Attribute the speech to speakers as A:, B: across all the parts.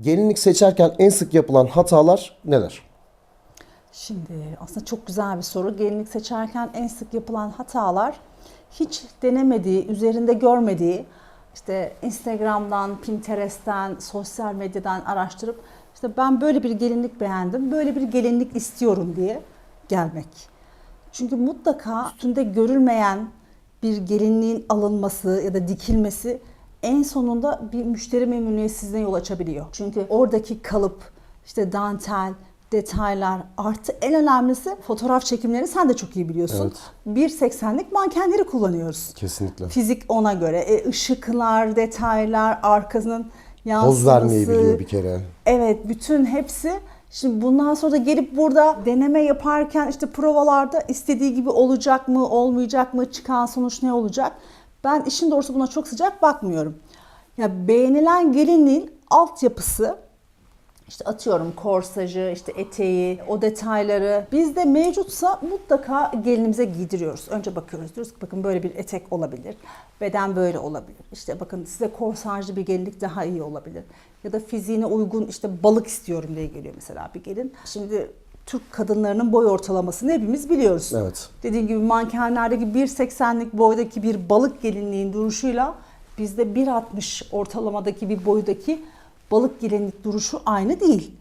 A: Gelinlik seçerken en sık yapılan hatalar neler?
B: Şimdi aslında çok güzel bir soru. Gelinlik seçerken en sık yapılan hatalar hiç denemediği, üzerinde görmediği, işte Instagram'dan, Pinterest'ten, sosyal medyadan araştırıp işte ben böyle bir gelinlik beğendim, böyle bir gelinlik istiyorum diye gelmek. Çünkü mutlaka üstünde görülmeyen bir gelinliğin alınması ya da dikilmesi en sonunda bir müşteri memnuniyetsizliğine yol açabiliyor. Çünkü oradaki kalıp, işte dantel, detaylar artı en önemlisi fotoğraf çekimlerini sen de çok iyi biliyorsun. 1.80'lik mankenleri kullanıyoruz.
A: Kesinlikle.
B: Fizik ona göre. E, ışıklar, detaylar, arkasının yansıması.
A: Poz vermeyi biliyor bir kere.
B: Evet bütün hepsi. Şimdi bundan sonra da gelip burada deneme yaparken işte provalarda istediği gibi olacak mı, olmayacak mı, çıkan sonuç ne olacak? Ben işin doğrusu buna çok sıcak bakmıyorum. Ya beğenilen gelinliğin altyapısı işte atıyorum korsajı, işte eteği, o detayları bizde mevcutsa mutlaka gelinimize giydiriyoruz. Önce bakıyoruz diyoruz ki bakın böyle bir etek olabilir. Beden böyle olabilir. İşte bakın size korsajlı bir gelinlik daha iyi olabilir. Ya da fiziğine uygun işte balık istiyorum diye geliyor mesela bir gelin. Şimdi Türk kadınlarının boy ortalamasını hepimiz biliyoruz.
A: Evet.
B: Dediğim gibi mankenlerdeki 1.80'lik boydaki bir balık gelinliğin duruşuyla bizde 1.60 ortalamadaki bir boydaki balık gelinlik duruşu aynı değil.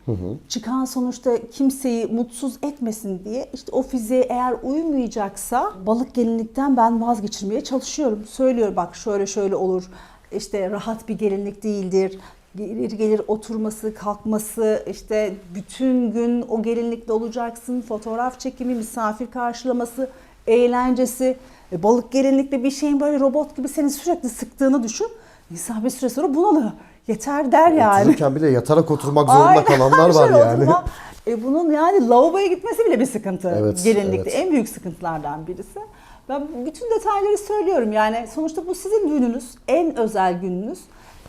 B: Çıkan sonuçta kimseyi mutsuz etmesin diye işte o fiziğe eğer uymayacaksa balık gelinlikten ben vazgeçirmeye çalışıyorum. Söylüyor bak şöyle şöyle olur. İşte rahat bir gelinlik değildir. Gelir gelir oturması, kalkması, işte bütün gün o gelinlikle olacaksın. Fotoğraf çekimi, misafir karşılaması, eğlencesi. E, balık gelinlikle bir şeyin böyle robot gibi seni sürekli sıktığını düşün. İnsan bir süre sonra bunalıyor. Yeter der yani.
A: Otururken bile yatarak oturmak zorunda
B: Aynen,
A: kalanlar var yani.
B: oturma. E bunun yani lavaboya gitmesi bile bir sıkıntı.
A: Evet,
B: Gelinlikte
A: evet.
B: en büyük sıkıntılardan birisi. Ben bütün detayları söylüyorum yani sonuçta bu sizin gününüz, en özel gününüz.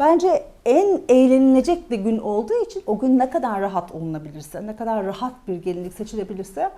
B: Bence en eğlenilecek de gün olduğu için o gün ne kadar rahat olunabilirse, ne kadar rahat bir gelinlik seçilebilirse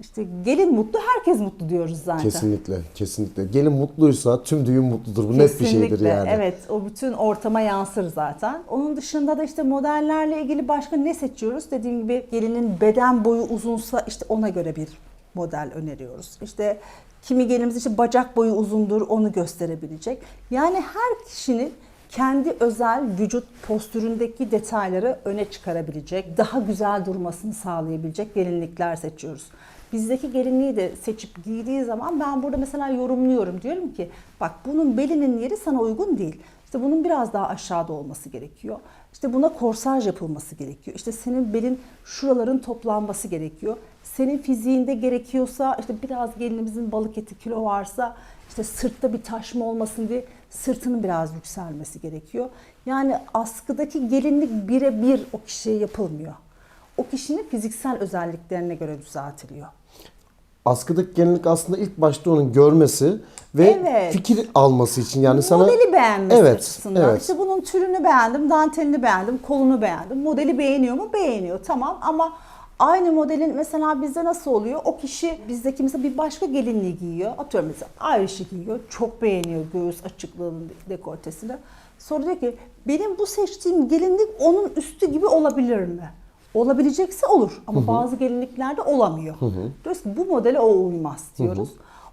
B: işte gelin mutlu, herkes mutlu diyoruz zaten.
A: Kesinlikle, kesinlikle. Gelin mutluysa tüm düğün mutludur. Bu net bir şeydir
B: Kesinlikle,
A: yani.
B: Evet, o bütün ortama yansır zaten. Onun dışında da işte modellerle ilgili başka ne seçiyoruz? Dediğim gibi gelinin beden boyu uzunsa işte ona göre bir model öneriyoruz. İşte kimi gelinimiz işte bacak boyu uzundur, onu gösterebilecek. Yani her kişinin kendi özel vücut postüründeki detayları öne çıkarabilecek, daha güzel durmasını sağlayabilecek gelinlikler seçiyoruz. Bizdeki gelinliği de seçip giydiği zaman ben burada mesela yorumluyorum. Diyorum ki bak bunun belinin yeri sana uygun değil. İşte bunun biraz daha aşağıda olması gerekiyor. İşte buna korsaj yapılması gerekiyor. İşte senin belin şuraların toplanması gerekiyor. Senin fiziğinde gerekiyorsa işte biraz gelinimizin balık eti kilo varsa işte sırtta bir taşma olmasın diye sırtının biraz yükselmesi gerekiyor. Yani askıdaki gelinlik birebir o kişiye yapılmıyor. O kişinin fiziksel özelliklerine göre düzeltiliyor.
A: Askıdaki gelinlik aslında ilk başta onun görmesi ve
B: Evet.
A: fikir alması için yani sana
B: Modeli beğenmesi
A: Evet,
B: açısından.
A: evet.
B: İşte bunun türünü beğendim, dantelini beğendim, kolunu beğendim. Modeli beğeniyor mu? Beğeniyor. Tamam ama aynı modelin mesela bizde nasıl oluyor? O kişi bizdeki mesela bir başka gelinliği giyiyor. Atıyorum mesela Irish'i giyiyor. Çok beğeniyor göğüs açıklığının dekoltesini. Sonra diyor ki benim bu seçtiğim gelinlik onun üstü gibi olabilir mi? Olabilecekse olur ama bazı gelinliklerde olamıyor. Diyoruz ki bu modele o uymaz diyoruz.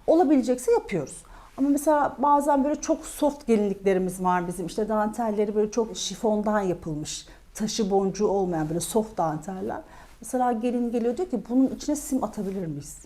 B: Olabilecekse yapıyoruz. Ama mesela bazen böyle çok soft gelinliklerimiz var bizim. İşte dantelleri böyle çok şifondan yapılmış. Taşı boncuğu olmayan böyle soft danteller. Mesela gelin geliyor diyor ki bunun içine sim atabilir miyiz?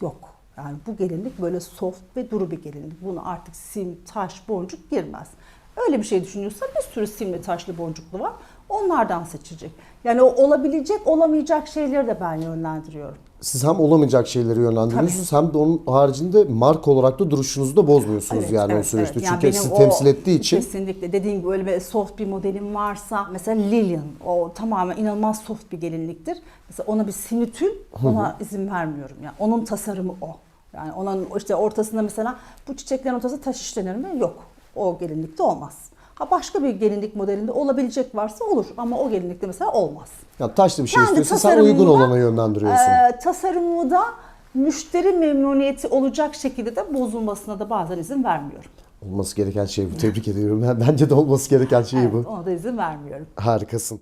B: Yok. Yani bu gelinlik böyle soft ve duru bir gelinlik. Buna artık sim, taş, boncuk girmez. Öyle bir şey düşünüyorsa bir sürü simli, taşlı, boncuklu var. Onlardan seçecek. Yani o olabilecek, olamayacak şeyleri de ben yönlendiriyorum.
A: Siz hem olamayacak şeyleri yönlendiriyorsunuz hem de onun haricinde marka olarak da duruşunuzu da bozmuyorsunuz
B: Evet,
A: yani
B: evet,
A: o süreçte.
B: evet. Yani
A: Çünkü sizi
B: o-
A: temsil ettiği için
B: Kesinlikle. Dediğim gibi öyle bir soft bir modelim varsa mesela Lilian o tamamen inanılmaz soft bir gelinliktir. Mesela ona bir sinütül ona izin vermiyorum. Yani onun tasarımı o. Yani onun işte ortasında mesela bu çiçeklerin ortası taş işlenir mi? Yok. O gelinlikte olmaz. Ha başka bir gelinlik modelinde olabilecek varsa olur ama o gelinlikte mesela olmaz.
A: yani taşlı bir şey
B: Kendi
A: istiyorsa sen uygun olana yönlendiriyorsun.
B: e, tasarımı da müşteri memnuniyeti olacak şekilde de bozulmasına da bazen izin vermiyorum.
A: Olması gereken şey bu. Tebrik ediyorum. Ben- Bence de olması gereken şey
B: Evet,
A: bu.
B: ona da izin vermiyorum.
A: Harikasın.